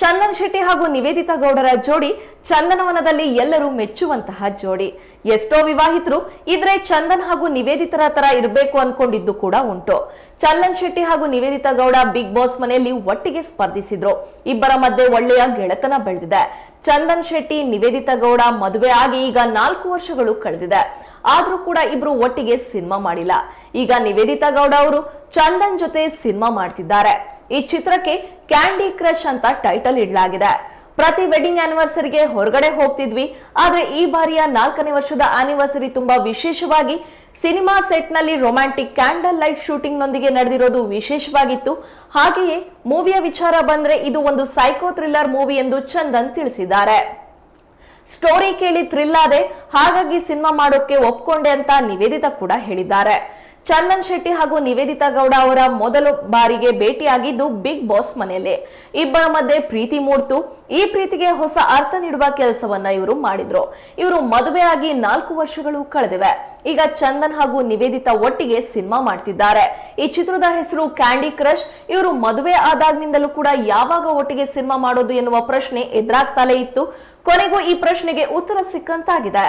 ಚಂದನ್ ಶೆಟ್ಟಿ ಹಾಗೂ ನಿವೇದಿತಾ ಗೌಡರ ಜೋಡಿ ಚಂದನವನದಲ್ಲಿ ಎಲ್ಲರೂ ಮೆಚ್ಚುವಂತಹ ಜೋಡಿ. ಎಷ್ಟೋ ವಿವಾಹಿತರು ಇದ್ರೆ ಚಂದನ್ ಹಾಗೂ ನಿವೇದಿತರ ತರ ಇರಬೇಕು ಅನ್ಕೊಂಡಿದ್ದು ಕೂಡ ಉಂಟು. ಚಂದನ್ ಶೆಟ್ಟಿ ಹಾಗೂ ನಿವೇದಿತಾ ಗೌಡ ಬಿಗ್ ಬಾಸ್ ಮನೆಯಲ್ಲಿ ಒಟ್ಟಿಗೆ ಸ್ಪರ್ಧಿಸಿದ್ರು. ಇಬ್ಬರ ಮಧ್ಯೆ ಒಳ್ಳೆಯ ಗೆಳೆತನ ಬೆಳೆದಿದೆ. ಚಂದನ್ ಶೆಟ್ಟಿ, ನಿವೇದಿತಾ ಗೌಡ ಮದುವೆ ಆಗಿ ಈಗ ನಾಲ್ಕು ವರ್ಷಗಳು ಕಳೆದಿದೆ. ಆದ್ರೂ ಕೂಡ ಇಬ್ರು ಒಟ್ಟಿಗೆ ಸಿನಿಮಾ ಮಾಡಿಲ್ಲ. ಈಗ ನಿವೇದಿತಾ ಗೌಡ ಅವರು ಚಂದನ್ ಜೊತೆ ಸಿನಿಮಾ ಮಾಡ್ತಿದ್ದಾರೆ. ಈ ಚಿತ್ರಕ್ಕೆ ಕ್ಯಾಂಡಿ ಕ್ರಶ್ ಅಂತ ಟೈಟಲ್ ಇಡಲಾಗಿದೆ. ಪ್ರತಿ ವೆಡ್ಡಿಂಗ್ ಆನಿವರ್ಸರಿಗೆ ಹೊರಗಡೆ ಹೋಗ್ತಿದ್ವಿ. ಆದ್ರೆ ಈ ಬಾರಿಯ ನಾಲ್ಕನೇ ವರ್ಷದ ಆನಿವರ್ಸರಿ ತುಂಬಾ ವಿಶೇಷವಾಗಿ ಸಿನಿಮಾ ಸೆಟ್ನಲ್ಲಿ ರೊಮ್ಯಾಂಟಿಕ್ ಕ್ಯಾಂಡಲ್ ಲೈಟ್ ಶೂಟಿಂಗ್ ನೊಂದಿಗೆ ನಡೆದಿರೋದು ವಿಶೇಷವಾಗಿತ್ತು. ಹಾಗೆಯೇ ಮೂವಿಯ ವಿಚಾರ ಬಂದ್ರೆ ಇದು ಒಂದು ಸೈಕೋ ಥ್ರಿಲ್ಲರ್ ಮೂವಿ ಎಂದು ಚಂದನ್ ತಿಳಿಸಿದ್ದಾರೆ. ಸ್ಟೋರಿ ಕೇಳಿ ಥ್ರಿಲ್ ಆದೆ ಹಾಗಾಗಿ ಸಿನಿಮಾ ಮಾಡೋಕೆ ಒಪ್ಕೊಂಡೆ ಅಂತ ನಿವೇದಿತಾ ಕೂಡ ಹೇಳಿದ್ದಾರೆ. ಚಂದನ್ ಶೆಟ್ಟಿ ಹಾಗೂ ನಿವೇದಿತಾ ಗೌಡ ಅವರ ಮೊದಲ ಬಾರಿಗೆ ಭೇಟಿಯಾಗಿದ್ದು ಬಿಗ್ ಬಾಸ್ ಮನೆಯಲ್ಲಿ. ಇಬ್ಬರ ಮಧ್ಯೆ ಪ್ರೀತಿ ಮೂಡ್ತು. ಈ ಪ್ರೀತಿಗೆ ಹೊಸ ಅರ್ಥ ನೀಡುವ ಕೆಲಸವನ್ನ ಇವರು ಮಾಡಿದ್ರು. ಇವರು ಮದುವೆಯಾಗಿ ನಾಲ್ಕು ವರ್ಷಗಳು ಕಳೆದಿವೆ. ಈಗ ಚಂದನ್ ಹಾಗೂ ನಿವೇದಿತಾ ಒಟ್ಟಿಗೆ ಸಿನಿಮಾ ಮಾಡ್ತಿದ್ದಾರೆ. ಈ ಚಿತ್ರದ ಹೆಸರು ಕ್ಯಾಂಡಿ ಕ್ರಶ್ ಇವರು ಮದುವೆ ಆದಾಗ್ನಿಂದಲೂ ಕೂಡ ಯಾವಾಗ ಒಟ್ಟಿಗೆ ಸಿನಿಮಾ ಮಾಡೋದು ಎನ್ನುವ ಪ್ರಶ್ನೆ ಎದುರಾಗ್ತಲೇ ಇತ್ತು. ಕೊನೆಗೂ ಈ ಪ್ರಶ್ನೆಗೆ ಉತ್ತರ ಸಿಕ್ಕಂತಾಗಿದೆ.